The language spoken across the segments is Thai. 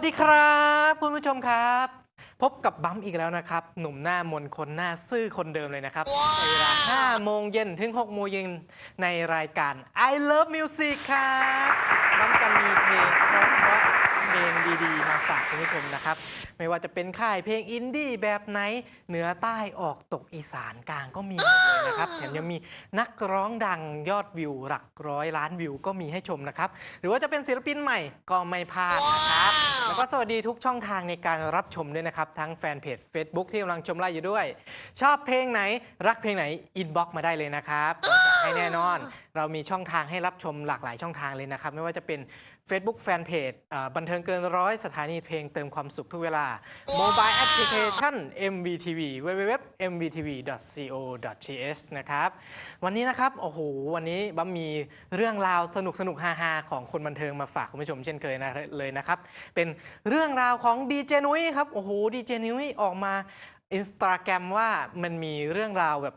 วัสดีครับ คุณผู้ชมครับ พบกับบัมอีกแล้วนะครับ หนุ่มหน้ามนคนหน้าซื่อคนเดิมเลยนะครับในเวลา5โมงเย็นถึง 6 โมงเย็นในรายการ I Love Music ครับบัมจะมีเพลงเพ เพลงดีๆ มาฝากคุณผู้ชมนะครับ ไม่ว่าจะเป็นค่ายเพลงอินดี้แบบไหนเหนือใต้ออกตกอีสานกลางก็มีหมดเลยนะครับแถมยังมีนักร้องดังยอดวิวหลักร้อยล้านวิวก็มีให้ชมนะครับ หรือว่าจะเป็นศิลปินใหม่ก็ไม่พลาดนะครับ แล้วก็สวัสดีทุกช่องทางในการรับชมด้วยนะครับ ทั้งแฟนเพจ Facebook ที่กำลังชมไลฟ์อยู่ด้วย ชอบเพลงไหนรักเพลงไหนอินบ็อกมาได้เลยนะครับเราจัดให้แน่นอน เรามีช่องทางให้รับชมหลากหลายช่องทางเลยนะครับ ไม่ว่าจะเป็น Facebook Fanpage อ่าบันเทิงเกินร้อยสถานีเพลงเติมความสุขทุกเวลา Mobile Application MVTV www.mvtv.co.th นะครับ วันนี้นะครับ โอ้โห วันนี้บัมมีเรื่องราวสนุกสนุกฮาฮาๆของคนบันเทิงมาฝากคุณผู้ชมเช่นเคยนะเลยนะครับ เป็นเรื่องราวของดีเจนุ้ยครับ โอ้โห ดีเจนุ้ยออกมาอินสตาแกรมว่ามันมีเรื่องราวแบบ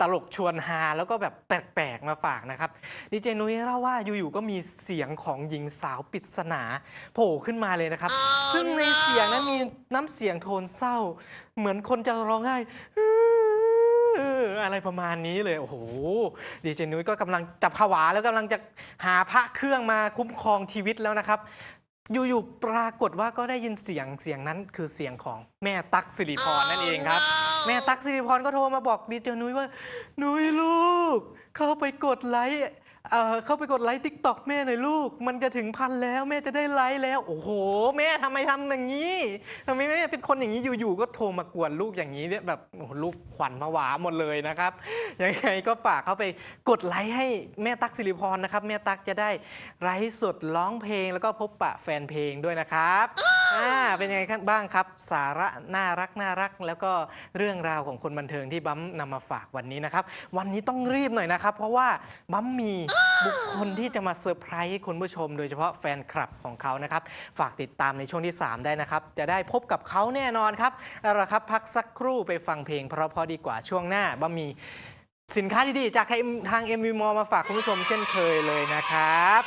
ตลกชวนฮาแล้วก็แบบแปลกๆมาฝากนะครับดีเจนุ้ยเล่าว่าอยู่ๆก็มีเสียงของหญิงสาวปริศนาโผล่ขึ้นมาเลยนะครับ ซึ่งในเสียงนั้นมีน้ำเสียงโทนเศร้า เหมือนคนจะร้องไห้อะไรประมาณนี้เลย โอ้โหดีเจนุ้ยก็กำลังจับผวาแล้วกำลังจะหาพระเครื่องมาคุ้มครองชีวิตแล้วนะครับ อยู่ๆปรากฏว่าก็ได้ยินเสียงเสียงนั้นคือเสียงของแม่ตั๊กสิริพรนั่นเองครับ แม่ตั๊กสิริพรก็โทรมาบอกดีเจนุ้ยว่า นุ้ยลูก เข้าไปกดไลค์ เออเข้าไปกดไลค์ทิกตอกแม่หน่อยลูก มันจะถึงพันแล้วแม่จะได้ไลค์แล้ว โอ้โห แม่ทำไมทำอย่างนี้ทำไมแม่เป็นคนอย่างนี้อยู่ๆก็โทรมากวนลูกอย่างนี้เนี่ยแบบโอ้โหลูกขวัญผวาหมดเลยนะครับยังไงก็ฝากเข้าไปกดไลค์ให้แม่ตั๊กสิริพรนะครับแม่ตั๊กจะได้ไลฟ์สดร้องเพลง แล้วก็พบปะแฟนเพลงด้วยนะครับอ่าเป็นยังไงบ้างครับ สาระน่ารักน่ารัก แล้วก็เรื่องราวของคนบันเทิงที่บัมนำมาฝากวันนี้นะครับ วันนี้ต้องรีบหน่อยนะครับ เพราะว่าบัมมีบุคคลที่จะมาเซอร์ไพรส์คุณผู้ชม โดยเฉพาะแฟนคลับของเขานะครับ ฝากติดตามในช่วงที่ 3 ได้นะครับ จะได้พบกับเขาแน่นอนครับเอาละครับพักสักครู่ไปฟังเพลง เพราะพอดีกว่าช่วงหน้าบัมมีสินค้าดีๆ จากทาง m v m มาฝากคุณผู้ชมเช่นเคยเลยนะครับ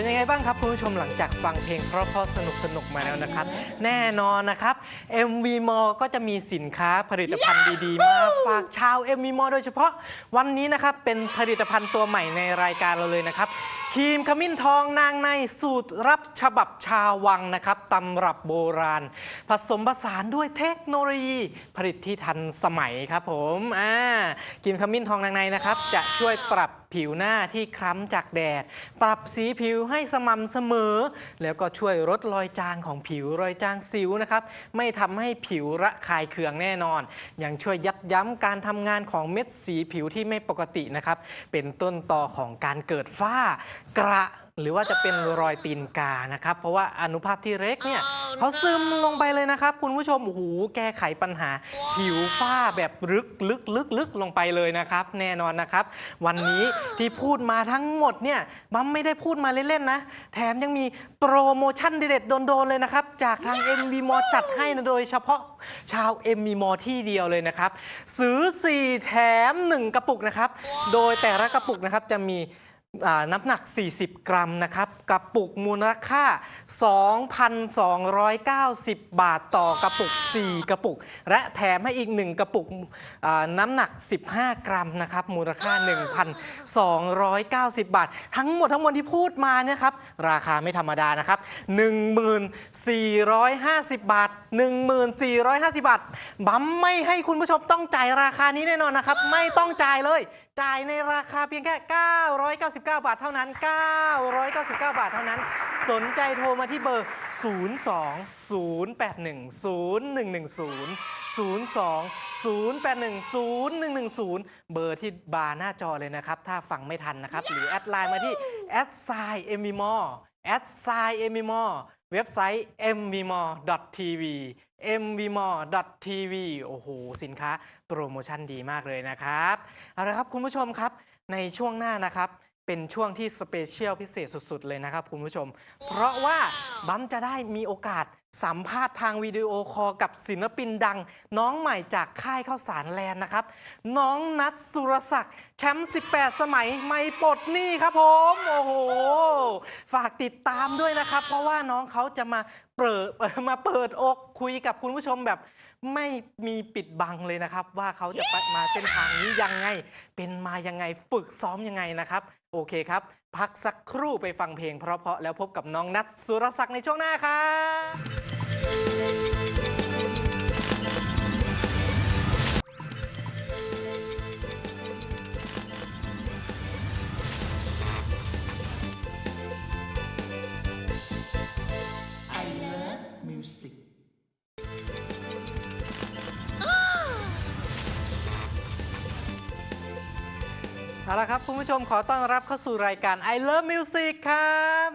เป็นยังไงบ้างครับคุณผู้ชมหลังจากฟังเพลงเพราะๆสนุกสนุกๆมาแล้วนะครับ แน่นอนนะครับ MV m a l l ก็จะมีสินค้าผลิตภัณฑ์ดีๆ มาฝากชาว MV m a l l โดยเฉพาะวันนี้นะครับเป็นผลิตภัณฑ์ตัวใหม่ในรายการเราเลยนะครับ ครีมขมิ้นทองนางในสูตรรับฉบับชาววังนะครับตำรับโบราณ ผสมผสานด้วยเทคโนโลยี ผลิตที่ทันสมัยครับผมอ่าครีมขมิ้นทองนางในนะครับ จะช่วยปรับผิวหน้าที่คล้ำจากแดด ปรับสีผิวให้สม่ำเสมอ แล้วก็ช่วยลดรอยจางของผิวรอยจางสิวนะครับ ไม่ทำให้ผิวระคายเคืองแน่นอน ยังช่วยยับยั้งการทำงานของเม็ดสีผิวที่ไม่ปกตินะครับ เป็นต้นต่อของการเกิดฝ้ากระหรือว่าจะเป็นรอยตีนกานะครับ เพราะว่าอนุภาพที่เล็กเนี่ยเขาซึมลงไปเลยนะครับ คุณผู้ชมโอ้โหแก้ไขปัญหา ผิวฝ้าแบบลึกลึกลึกลึกลงไปเลยนะครับ แน่นอนนะครับ วันนี้ที่พูดมาทั้งหมดเนี่ยบัมไม่ได้พูดมาเล่นๆนะ แถมยังมีโปรโมชั่นเด็ดๆโดนๆเลยนะครับ จากทาง MV m จัดให้นะโดยเฉพาะชาว MV m ที่เดียวเลยนะครับ ซื้อ 4 แถม 1 กระปุกนะครับ โดยแต่ละกระปุกนะครับจะมีอ่า น้ำหนัก 40 กรัมนะครับกระปุกมูลค่า 2,290 บาทต่อกระปุก 4 กระปุก และแถมให้อีก 1 กระปุกน้ำหนัก 15 กรัมนะครับมูลค่า 1,290 บาท ทั้งหมดทั้งมวลที่พูดมาเนี่ยครับราคาไม่ธรรมดานะครับ 1450 บาท 1450 บาทบัมไม่ให้คุณผู้ชมต้องจ่ายราคานี้แน่นอนนะครับ ไม่ต้องจ่ายเลย จ่ายในราคาเพียงแค่ 999 บาทเท่านั้น 999 บาทเท่านั้น สนใจโทรมาที่เบอร์ 02 081 0110 02 081 0110 เบอร์ที่บาร์หน้าจอเลยนะครับ ถ้าฟังไม่ทันนะครับ หรือแอดไลน์มาที่แอดไซเอมิมอแอดไซเอมิมอ เว็บไซต์ mvmore.tv mvmore.tv โอ้โห สินค้าโปรโมชั่นดีมากเลยนะครับ เอาละครับคุณผู้ชมครับในช่วงหน้านะครับ เป็นช่วงที่สเปเชียลพิเศษสุด ๆ เลยนะครับคุณผู้ชม เพราะว่าบัมจะได้มีโอกาส สัมภาษณ์ทางวิดีโอคอลกับศิลปินดัง น้องใหม่จากค่ายข้าวสารแลนด์นะครับ น้องนัทสุรศักดิ์แชมป์ 18 สมัยไม่ปลดหนี้ครับผม โอ้โห ฝากติดตามด้วยนะครับ เพราะว่าน้องเขาจะมาเปิดมาเปิดอกคุยกับคุณผู้ชมแบบ ไม่มีปิดบังเลยนะครับ ว่าเขาจะไปมาเส้นทางนี้ยังไง เป็นมายังไงฝึกซ้อมยังไงนะครับ โอเคครับ พักสักครู่ไปฟังเพลงเพราะๆแล้วพบกับน้องนัทสุรศักดิ์ในช่วงหน้าครับ I love music เอาละครับคุณผู้ชมขอต้อนรับเข้าสู่รายการ I Love Music ครับ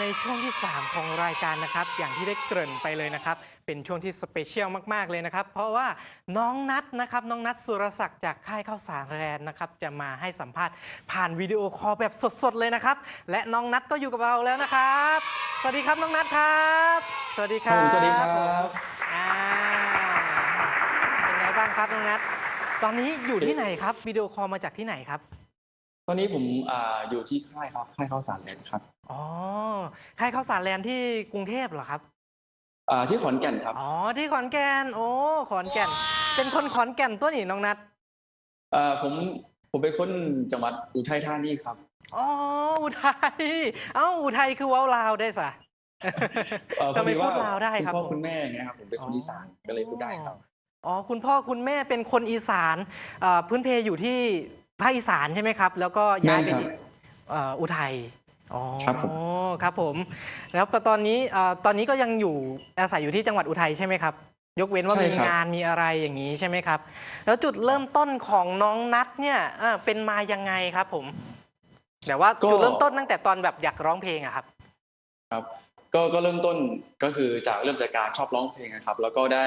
ในช่วงที่ 3 ของรายการนะครับ อย่างที่ได้เกริ่นไปเลยนะครับ เป็นช่วงที่สเปเชียลมาก ๆ เลยนะครับ เพราะว่าน้องนัทนะครับ น้องนัทสุรศักดิ์จากค่ายข้าวสารแรนนะครับ จะมาให้สัมภาษณ์ผ่านวิดีโอคอลแบบสด ๆ เลยนะครับ และน้องนัทก็อยู่กับเราแล้วนะครับ สวัสดีครับน้องนัทครับ สวัสดีครับผมสวัสดีครับผมอ่าเป็นไงบ้างครับน้องนัทตอนนี้อยู่ที่ไหนครับวิดีโอคอลมาจากที่ไหนครับ ตอนนี้ผมอ่าอยู่ที่ค่ายครับค่ายข้าวสารแลนด์ครับอ๋อค่ายข้าวสารแลนด์ที่กรุงเทพเหรอครับ อ่าที่ขอนแก่นครับอ๋อที่ขอนแก่น โอ้ขอนแก่น เป็นคนขอนแก่นตัวนี่น้องนัทอ่าผมผมเป็นคนจังหวัดอุทัยธานีครับอ๋ออุทัยเอ้าอุทัยคือเว้าลาวได้สะเอ่อทำไมพอพูดลาวได้ครับคุณพ่อผมคุณแม่อย่างเงี้ยครับผมเป็นคนอีสานก็เลยพูดได้ครับ อ๋อคุณพ่อคุณแม่เป็นคนอีสานเอ่อพื้นเพอยู่ที่ ภาคอีสานใช่ไหมครับ แล้วก็ย้ายไปแม่นครับที่เอ่ออุทัยอ๋อครับผม ครับผม แล้วตอนนี้เอ่อตอนนี้ก็ยังอยู่อาศัยอยู่ที่จังหวัดอุทัยใช่ไหมครับ ยกเว้นว่าใช่มีครับ งานมีอะไรอย่างนี้ใช่ไหมครับ แล้วจุดเริ่มต้นของน้องนัทเนี่ยเอ่อเป็นมายังไงครับผมแต่ว่าจุดเริ่มต้นตั้งแต่ตอนแบบอยากร้องเพลงอะครับครับก็ก็เริ่มต้นก็คือจากเริ่มจากการชอบร้องเพลงนะครับ แล้วก็ได้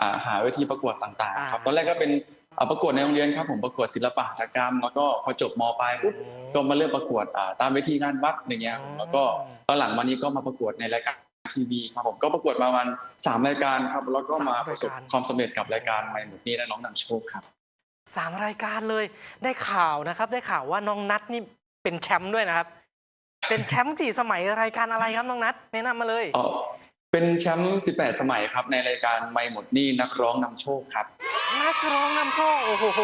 อ่าหาเวทีประกวดต่างๆ ครับ อ่า ตอนแรกก็เป็น อ่าประกวดในโรงเรียนครับผมประกวดศิลปะหัตถกรรม แล้วก็พอจบมปลายปุ๊บก็มาเริ่มประกวดอ่าตามเวทีงานวัดอย่างเงี้ยครับแล้วก็ตอนหลังมานี้ก็มาประกวดในรายการทีวีครับผมก็ประกวดมาประมาณสามรายการครับแล้วก็มาประสบความสำเร็จกับรายการไม่หมดนี้และน้องนำโชคครับ สามรายการเลยได้ข่าวนะครับ ได้ข่าวว่าน้องนัทนี่เป็นแชมป์ด้วยนะครับ เป็นแชมป์กี่สมัยรายการอะไรครับน้องนัทแนะนำมาเลย เออเป็นแชมป์ 18 สมัยครับ ในรายการไม่หมดหนี้นักร้องนำโชคครับ นักร้องนำโชคโอ้โห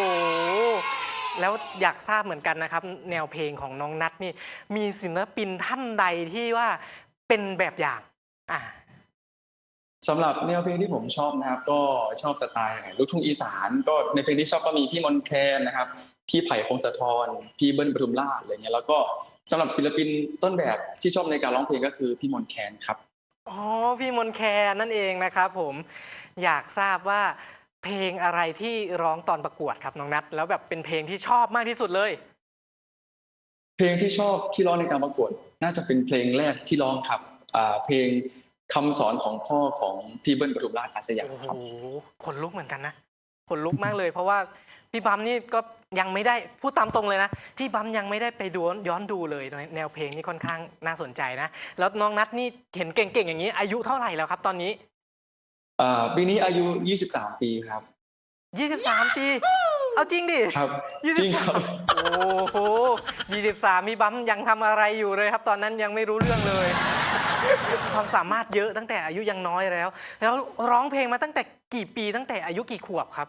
แล้วอยากทราบเหมือนกันนะครับ แนวเพลงของน้องนัทนี่ มีศิลปินท่านใดที่ว่าเป็นแบบอย่างอ่าสำหรับแนวเพลงที่ผมชอบนะครับ ก็ชอบสไตล์ลูกทุ่งอีสาน ก็ในเพลงที่ชอบก็มีพี่มนต์แคนนะครับ พี่ไผ่พงศธรพี่เบิ้ลปทุมราชอะไรเงี้ยแล้วก็สำหรับศิลปินต้นแบบที่ชอบในการร้องเพลงก็คือพี่มนต์แคนครับอ๋อพี่มนต์แคนนั่นเองนะครับผมอยากทราบว่า เพลงอะไรที่ร้องตอนประกวดครับน้องนัทแล้วแบบเป็นเพลงที่ชอบมากที่สุดเลย เพลงที่ชอบที่ร้องในการประกวด น่าจะเป็นเพลงแรกที่ร้องครับอ่าเพลงคำสอนของพ่อของพี่เบิ้ลปทุมราชอาสยามโอ้โหครับ ขนลุกเหมือนกันนะขนลุกมากเลย เพราะว่าพี่บัมนี่ก็ยังไม่ได้พูดตามตรงเลยนะพี่บัมยังไม่ได้ไปดูย้อนดูเลยแนวเพลงนี่ค่อนข้างน่าสนใจนะ แล้วน้องนัทนี่เห็นเก่งๆอย่างนี้ อายุเท่าไหร่แล้วครับ ตอนนี้ อ่าปีนี้อายุ 23 ปีครับ23ปี เอาจริงดิครับ จริงครับ โอ้โห23พี่บัมยังทำอะไรอยู่เลยครับ ตอนนั้นยังไม่รู้เรื่องเลย ความสามารถเยอะตั้งแต่อายุยังน้อยแล้ว แล้วร้องเพลงมาตั้งแต่กี่ปีตั้งแต่อายุกี่ขวบครับ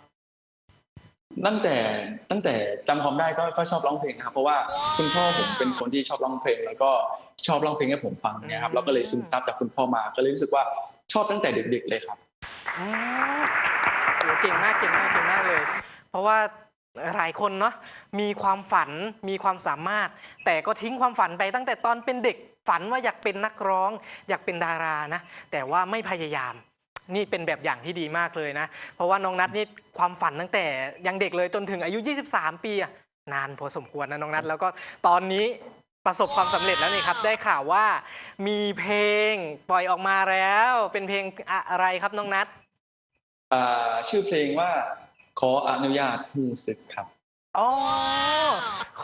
ตั้งแต่ตั้งแต่จำความได้ก็ก็ชอบร้องเพลงนะครับ เพราะว่าคุณพ่อผมเป็นคนที่ชอบร้องเพลง แล้วก็ชอบร้องเพลงให้ผมฟังเนี่ยครับแล้วก็เลยซึมซับจากคุณพ่อมาก็เลยรู้สึกว่าชอบตั้งแต่เด็ก ๆ เลยครับ อืมโอ้เก่งมากเก่งมากเก่งมากเลย เพราะว่าหลายคนเนาะมีความฝันมีความสามารถ แต่ก็ทิ้งความฝันไปตั้งแต่ตอนเป็นเด็กฝันว่าอยากเป็นนักร้อง อยากเป็นดารานะ แต่ว่าไม่พยายาม นี่เป็นแบบอย่างที่ดีมากเลยนะ เพราะว่าน้องนัทนี่ความฝันตั้งแต่ยังเด็กเลยจนถึงอายุ 23 ปีอะนานพอสมควรนะน้องนัทแล้วก็ตอนนี้ ประสบความสำเร็จแล้วนี่ครับ ได้ข่าวว่ามีเพลงปล่อยออกมาแล้ว เป็นเพลงอะไรครับน้องนัทอ่าชื่อเพลงว่าขออนุญาตหูศึกครับ อ๋อ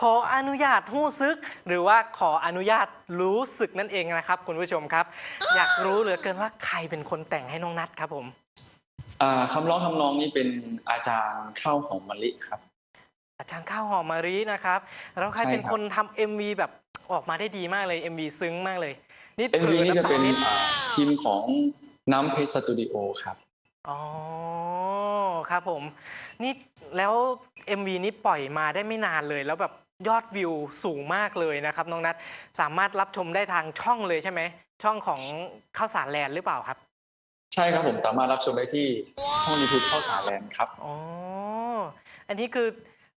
ขออนุญาตหู้ซึก หรือว่าขออนุญาตรู้สึกนั่นเองนะครับ คุณผู้ชมครับ อยากรู้เหลือเกินว่าใครเป็นคนแต่งให้น้องนัทครับผม อ่าคำร้องทำนองนี้เป็นอาจารย์ข้าวหอมมะลิครับ อาจารย์ข้าวหอมมารีนะครับ แล้วใครใช่เป็นครับคนทำ MV แบบ ออกมาได้ดีมากเลย MV ซึ้งมากเลย นี่เอ็มวีนี่จะเป็นผลอำตาอ่าทีมของน้ำเพชรสตูดิโอครับ อ๋อครับผม นี่แล้ว MV นี้ปล่อยมาได้ไม่นานเลย แล้วแบบยอดวิวสูงมากเลยนะครับน้องนัทสามารถรับชมได้ทางช่องเลยใช่ไหม ช่องของข้าวสารแลนด์หรือเปล่าครับ ใช่ครับผมสามารถรับชมได้ที่ช่อง YouTube ข้าวสารแลนด์ครับ อ๋อ อันนี้คือ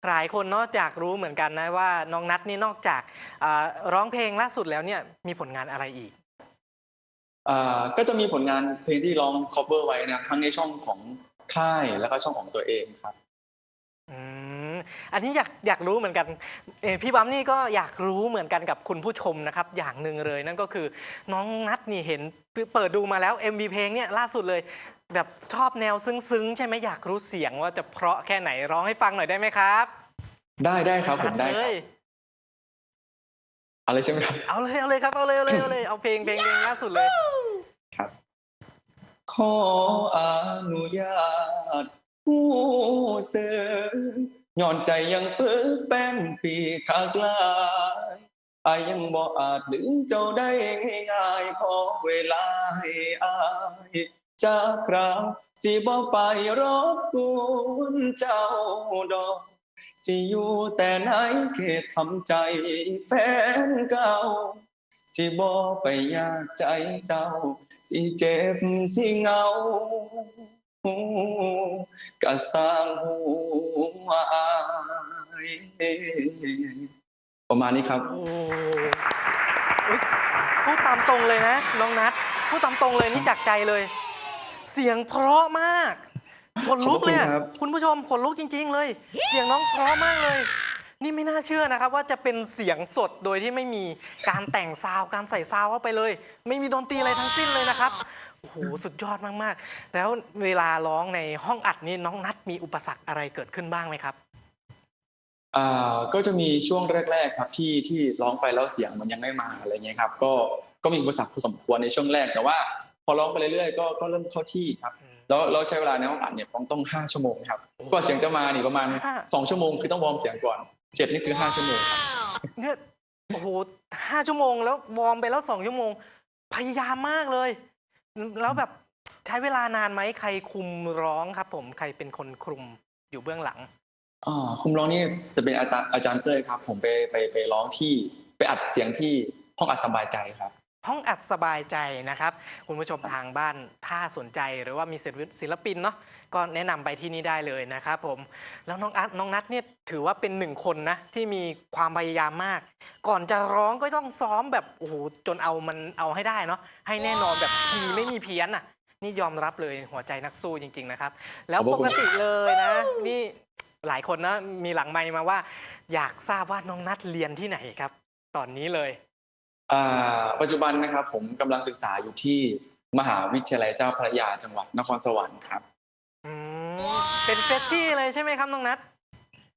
หลายคนเนอกจากรู้เหมือนกันนะว่าน้องนัทนี่นอกจากอ่าร้องเพลงล่าสุดแล้วเนี่ยมีผลงานอะไรอีกอ่าก็จะมีผลงานเพลงที่ร้อง cover ไว้นะครับทั้งในช่องของค่ายแล้วก็ช่องของตัวเองครับอืมอันนี้อยากอยากรู้เหมือนกันเอ่อพี่บัมนี่ก็อยากรู้เหมือนกันกับคุณผู้ชมนะครับ อย่างหนึ่งเลยนั่นก็คือน้องนัทนี่เห็นเปิดดูมาแล้ว MV เพลงเนี่ยล่าสุดเลย แบบชอบแนวซึ้งๆ ใช่ไหมอยากรู้เสียงว่าจะเพราะแค่ไหนร้องให้ฟังหน่อยได้ไหมครับได้ได้ครับผมจัได้เลครับยอะไรใช่ไหมครับ เอาเลยเอาเลยครับเอาเลยเอาเลยเอาเลยเอาเพลงเพลงเพลงล่าสุดเลยครับขออนุญาตผู้เสือย้อนใจยังปึกแป้นปีขากลายอายยังบ่อาจดึงเจ้าได้ง่ายๆขอเวลาให้อาย จากคราวสิบ่ไปรบกวนเจ้าดอก สิอยู่แต่ในเขตทำใจแฟนเก่า สิบ่ไปยากใจเจ้า สิเจ็บสิเหงาก็สร้างหัวอาประมาณนี้ครับพูดตามตรงเลยนะ น้องนัทพูดตามตรงเลยนี่จากใจเลย เสียงเพราะมากขนลุกเลยอะขอบคุณครับ คุณผู้ชมขนลุกจริง ๆ เลย เสียงน้องเพราะมากเลย นี่ไม่น่าเชื่อนะครับ ว่าจะเป็นเสียงสดโดยที่ไม่มีการแต่งซาวด์การใส่ซาวด์เข้าไปเลย ไม่มีดนตรีอะไรทั้งสิ้นเลยนะครับโอ้โหสุดยอดมากๆ แล้วเวลาร้องในห้องอัดนี่น้องนัทมีอุปสรรคอะไรเกิดขึ้นบ้างไหมครับ อ่าก็จะมีช่วงแรก ๆ ครับที่ที่ร้องไปแล้วเสียงมันยังไม่มาอะไรเงี้ยครับก็ก็มีอุปสรรคพอสมควรในช่วงแรกแต่ว่า พอร้องไปเรื่อยๆก็ก็เริ่มเข้าที่ครับแล้วเราใช้เวลาในห้องอัดเนี่ยต้องต้องห้าชั่วโมงครับกว่าเสียงจะมานี่ประมาณห้าสองชั่วโมงคือต้องวอร์มเสียงก่อนเสร็จนี่คือห้าชั่วโมงครับเนี่ยโอ้โหห้าชั่วโมงแล้ววอร์มไปแล้วสองชั่วโมง พยายามมากเลย แล้วแบบใช้เวลานานไหมใครคุมร้องครับ ผมใครเป็นคนคุมอยู่เบื้องหลังอ่าคุมร้องนี่จะเป็นอาจารย์อาจารย์เต้ยครับ ผมไปไปไปร้องที่ไปอัดเสียงที่ห้องอัดสบายใจครับ ห้องอัดสบายใจนะครับ คุณผู้ชมทางบ้านถ้าสนใจหรือว่ามีศิลปินเนาะก็แนะนำไปที่นี่ได้เลยนะครับผมแล้วน้องอัดน้องนัทเนี่ยถือว่าเป็นหนึ่งคนนะที่มีความพยายามมาก ก่อนจะร้องก็ต้องซ้อมแบบโอ้โหจนเอามันเอาให้ได้เนาะให้แน่นอนแบบทีไม่มีเพี้ยนอะนี่ยอมรับเลยหัวใจนักสู้จริง ๆนะครับ แล้วปกติเลยนะ นี่หลายคนนะมีหลังไมมาว่า อยากทราบว่าน้องนัทเรียนที่ไหนครับ ตอนนี้เลย ปัจจุบันนะครับผมกำลังศึกษาอยู่ที่มหาวิทยาลัยเจ้าพระยาจังหวัดนครสวรรค์ครับอืมเป็นเฟชชี่เลยใช่ไหมครับน้องนัท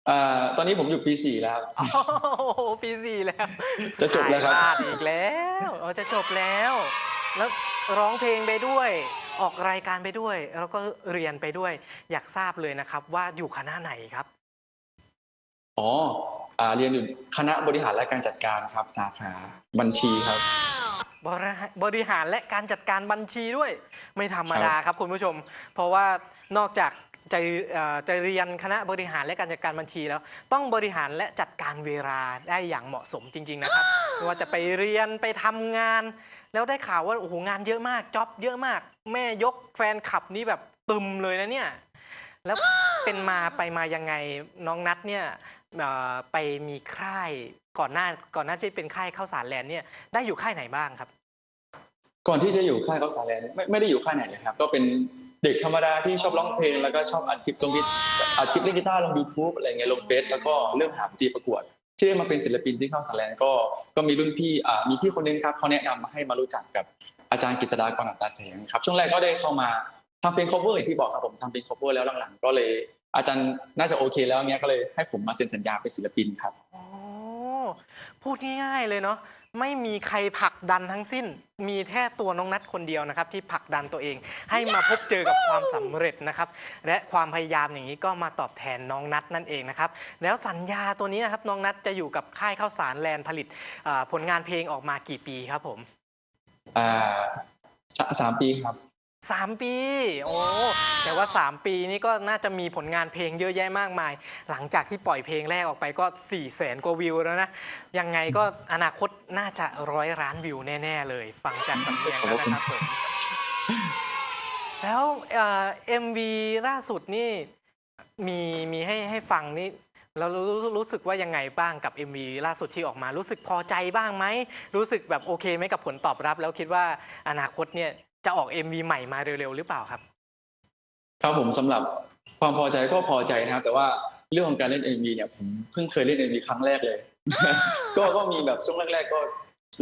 อ่าตอนนี้ผมอยู่ปีสี่แล้วครับ โอ้โหปีสี่แล้วจะจบแล้วครับพาดอีกแล้วอ๋อจะจบแล้ว แล้วร้องเพลงไปด้วย ออกรายการไปด้วย แล้วก็เรียนไปด้วย อยากทราบเลยนะครับว่าอยู่คณะไหนครับ อ๋ออ่า เรียนอยู่คณะบริหารและการจัดการครับสาขาบัญชีครับ บริหารบริหารและการจัดการบัญชีด้วย ไม่ธรรมดาครับคุณผู้ชม เพราะว่านอกจากจะเอ่อจะเรียนคณะบริหารและการจัดการบัญชีแล้ว ต้องบริหารและจัดการเวลาได้อย่างเหมาะสมจริง ๆ นะครับไม่ว่าจะไปเรียนไปทำงาน แล้วได้ข่าวว่าโอ้โหงานเยอะมากจ็อบเยอะมาก แม่ยกแฟนคลับนี่แบบตึมเลยนะเนี่ยแล้วเป็นมาไปมายังไงน้องนัทเนี่ยเอ่อ ไปมีค่ายก่อนหน้าก่อนหน้าที่เป็นค่ายข้าวสารแลนด์เนี่ยได้อยู่ค่ายไหนบ้างครับ ก่อนที่จะอยู่ค่ายเขาสารแลนด์ไม่ไม่ได้อยู่ค่ายไหนเลยครับ ก็เป็นเด็กธรรมดาที่ชอบร้องเพลงแล้วก็ชอบอัดคลิปลงวิดอัดคลิปเล่นกีตาร์ลง YouTube อะไรเงี้ยลงเฟซแล้วก็เริ่มหาดีประกวดที่ได้มาเป็นศิลปินที่เข้าสารแลนก็ก็มีรุ่นพี่อ่ามีพี่คนนึงครับเขาแนะนำมาให้มารู้จักกับอาจารย์กฤษดากรอัตตาแสงครับช่วงแรกก็ได้เข้ามาทำเพลง cover อย่างที่บอกครับผมทำเพลง cover แล้วหลังๆ ก็เลย อาจารย์น่าจะโอเคแล้วเนี้ยก็เลยให้ผมมาเซ็นสัญญาเป็นศิลปินครับโอ้พูดง่ายๆเลยเนาะไม่มีใครผลักดันทั้งสิ้น มีแค่ตัวน้องนัทคนเดียวนะครับ ที่ผลักดันตัวเอง ให้มาพบเจอกับความสำเร็จนะครับ และความพยายามอย่างนี้ก็มาตอบแทนน้องนัทนั่นเองนะครับ แล้วสัญญาตัวนี้นะครับน้องนัทจะอยู่กับค่ายข้าวสารแลนด์ผลิตอ่าผลงานเพลงออกมากี่ปีครับผมอ่าสาสามปีครับ สามปี โอ้ แต่ว่า 3 ปีนี้ก็น่าจะมีผลงานเพลงเยอะแยะมากมาย หลังจากที่ปล่อยเพลงแรกออกไปก็4 0 0แสนกว่าวิวแล้วนะ ยังไงก็อนาคตน่าจะร้อยล้านวิวแน่ ๆ เลย ฟังจากสำเนียงแล้วนะครับผม แล้วเอ็มวีล่าสุดนี่มีมีให้ให้ฟังนี่เรารู้รู้สึกว่ายังไงบ้างกับ MV ล่าสุดที่ออกมา รู้สึกพอใจบ้างไหม รู้สึกแบบโอเคไหมกับผลตอบรับ แล้วคิดว่าอนาคตเนี่ย จะออก MV ใหม่มาเร็วๆหรือเปล่าครับ ครับผมสำหรับความพอใจก็พอใจนะครับ แต่ว่าเรื่องของการเล่น MV เนี่ยผมเพิ่งเคยเล่น MV ครั้งแรกเลย ก็ก็มีแบบช่วงแรกๆก็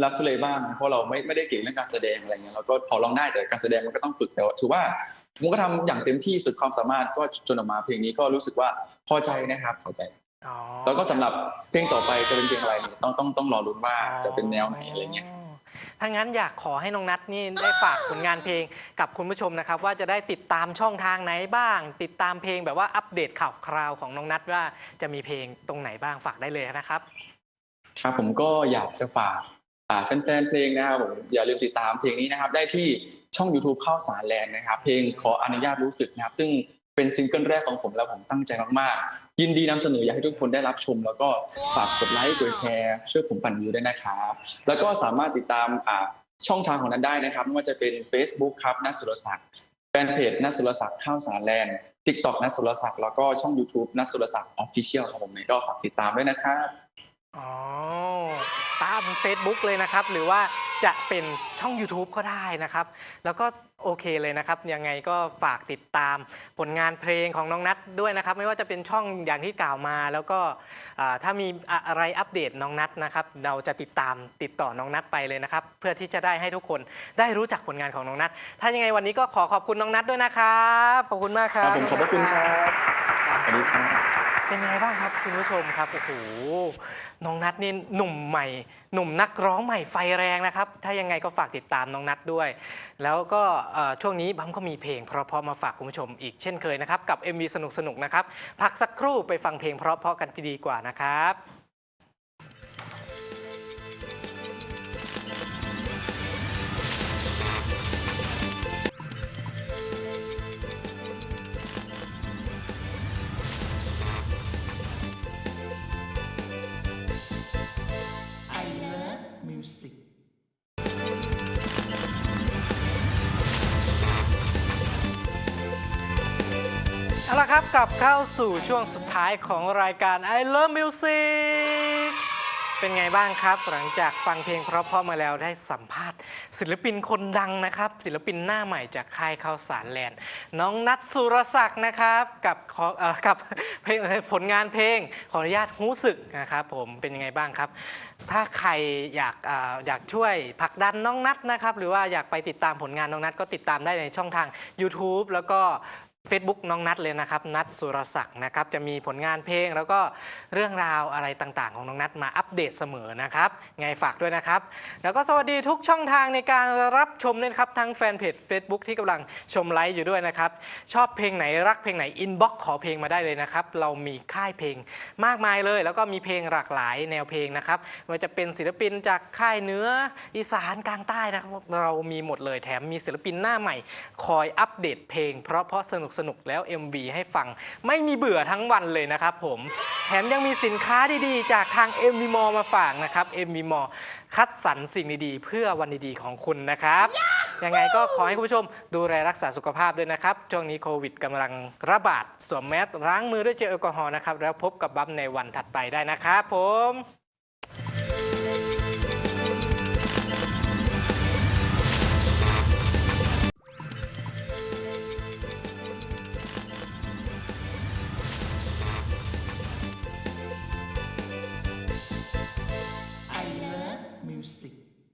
รักทุเลบ้างเพราะเราไม่ไม่ได้เก่งเรื่องการแสดงอะไรเงี้ยเราก็พอลองได้แต่การแสดงมันก็ต้องฝึกแต่ว่าถือว่าผมก็ทำอย่างเต็มที่สุดความสามารถก็จนออกมาเพลงนี้ก็รู้สึกว่าพอใจนะครับพอใจอ๋อแล้วก็สำหรับเพลงต่อไปจะเป็นเพลงอะไรเนี่ยต้องต้องต้องรอรุ้นว่าจะเป็นแนวไหนอะไรเงี้ย ถ้างั้นอยากขอให้น้องนัทนี่ได้ฝากผลงานเพลงกับคุณผู้ชมนะครับ ว่าจะได้ติดตามช่องทางไหนบ้าง ติดตามเพลงแบบว่าอัปเดตข่าวคราวของน้องนัทว่าจะมีเพลงตรงไหนบ้างฝากได้เลยนะครับ ครับผมก็อยากจะฝากอ่าแฟนๆเพลงนะครับผมอย่าลืมติดตามเพลงนี้นะครับ ได้ที่ช่อง YouTube ข้าวสารแลนด์นะครับ เพลงขออนุญาตรู้สึกนะครับ ซึ่ง เป็นซิงเกิลแรกของผมแล้วผมตั้งใจมากๆ ยินดีนำเสนออยากให้ทุกคนได้รับชม แล้วก็ฝากกดไลค์กดแชร์ช่วยผมปั่นวิวด้วยนะครับ แล้วก็สามารถติดตามอ่าช่องทางของนั้นได้นะครับไม่ว่าจะเป็น Facebook ครับนัทสุรศักดิ์แฟนเพจนัทสุรศักดิ์ข้าวสารแลนด์ TikTok นัทสุรศักดิ์แล้วก็ช่อง YouTube นัทสุรศักดิ์ออฟฟิเชียลครับผมก็ฝากติดตามด้วยนะครับ อ๋อตาม Facebook เลยนะครับ หรือว่าจะเป็นช่อง YouTube ก็ได้นะครับ แล้วก็โอเคเลยนะครับ ยังไงก็ฝากติดตามผลงานเพลงของน้องนัทด้วยนะครับ ไม่ว่าจะเป็นช่องอย่างที่กล่าวมา แล้วก็อ่าถ้ามีอะไรอัปเดตน้องนัทนะครับ เราจะติดตามติดต่อน้องนัทไปเลยนะครับ เพื่อที่จะได้ให้ทุกคนได้รู้จักผลงานของน้องนัทถ้ายังไงวันนี้ก็ขอขอบคุณน้องนัทด้วยนะครับ ขอบคุณมากคครัรับบผมขอบพระคุณครับสวัสดีครับ เป็นยังไงบ้างครับคุณผู้ชมครับโอ้โหน้องนัทนี่หนุ่มใหม่ หนุ่มนักร้องใหม่ไฟแรงนะครับ ถ้ายังไงก็ฝากติดตามน้องนัทด้วย แล้วก็เอ่อช่วงนี้บัมก็มีเพลงเพราะๆมาฝากคุณผู้ชมอีกเช่นเคยนะครับ กับ MV สนุกๆนะครับ พักสักครู่ไปฟังเพลงเพราะๆกันดีกว่านะครับ ละครับกลับเข้าสู่ช่วงสุดท้ายของรายการ I Love Music เป็นไงบ้างครับ หลังจากฟังเพลงเพราะๆมาแล้วได้สัมภาษณ์ ศิลปินคนดังนะครับ ศิลปินหน้าใหม่จากค่ายข้าวสารแลนด์น้องนัทสุรศักดิ์นะครับ กับขอเอ่อกับเพลงผลงานเพลงขออนุญาตหู้สึกนะครับผมเป็นยังไงบ้างครับ ถ้าใครอยากเอ่ออยากช่วยผลักดันน้องนัทนะครับ หรือว่าอยากไปติดตามผลงานน้องนัทก็ติดตามได้ในช่องทาง YouTube แล้วก็ Facebook น้องนัทเลยนะครับ นัทสุรศักดิ์นะครับ จะมีผลงานเพลงแล้วก็เรื่องราวอะไรต่างๆ ของน้องนัทมาอัปเดตเสมอนะครับไงฝากด้วยนะครับ แล้วก็สวัสดีทุกช่องทางในการรับชมด้วยนะครับทั้งแฟนเพจ Facebook ที่กำลังชมไลฟ์อยู่ด้วยนะครับ ชอบเพลงไหนรักเพลงไหนอินบ็อกขอเพลงมาได้เลยนะครับ เรามีค่ายเพลงมากมายเลย แล้วก็มีเพลงหลากหลายแนวเพลงนะครับไม่ว่าจะเป็นศิลปินจากค่ายเนื้ออีสานกลางใต้นะครับ เรามีหมดเลยแถมมีศิลปินหน้าใหม่ คอยอัปเดตเพลง เพราะเพราะสนุกสนุกแล้ว MV ให้ฟังไม่มีเบื่อทั้งวันเลยนะครับผมแถมยังมีสินค้าดีๆ จากทาง MV m a l l มาฝากนะครับ MV m a l l คัดสรรสิ่งดีๆ เพื่อวันดีๆของคุณนะครับ ยังไงก็ขอให้คุณผู้ชมดูแลรักษาสุขภาพด้วยนะครับ ช่วงนี้โควิดกำลังระบาดสวมแมสล้างมือด้วยเจลแอลกอฮอล์นะครับ แล้วพบกับบัมในวันถัดไปได้นะครับผม